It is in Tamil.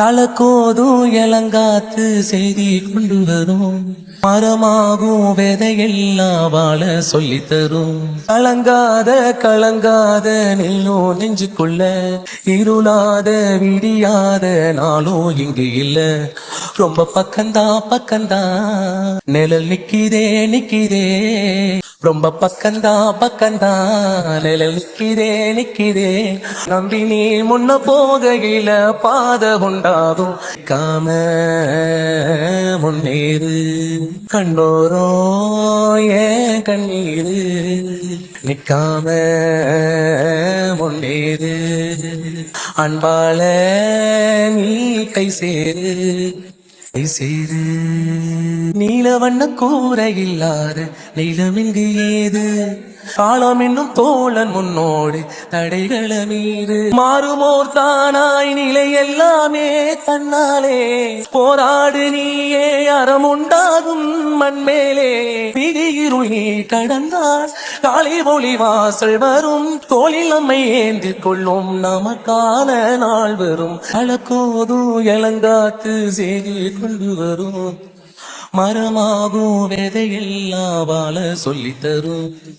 தலக்கோதும் இளங்காத்து செய்தி கொண்டு வரும். மரமாகும் விதையெல்லாம் வாழ சொல்லித்தரும் கலங்காத கலங்காத நீயும் நெஞ்சுக்குள்ள. இருளாத விடியாத நாளும் இங்கு இல்ல. ரொம்ப பக்கந்தா பக்கந்தா. நிழல் நிக்கிதே நிக்கிதே. ரொம்ப பக்கந்தா பக்கந்தா நிழல் நிக்கிறே நிக்கிதே நம்பி நீ முன்ன போகையில பாத உண்டாகும். காம முன்னேறு. கண்ணோரோ ஏன் கண்ணீரு. நிக்காம முன்னேறு. அன்பால நீ கை சேரு. கை நீல வண்ண கூரை இல்லாத நீலமிங்கு ஏது? காலம் என்னும் தோழன் முன்னோடு தடைகள மீது மாறுமோர் தானாய் நிலை எல்லாமே தன்னாலே. போராடு நீயே அறம் உண்டாகும் மண்மேலே. விதியிருள் நீ காலை ஒளி வாசல் வரும். தோளில் நம்மை ஏந்தி கொள்ளும். நமக்கான நாள் வரும். அழக்கோதும் இளங்காத்து செய்தி கொண்டு வரும். மரமாகும் விதையெல்லாம் வாழ சொல்லித்தரும்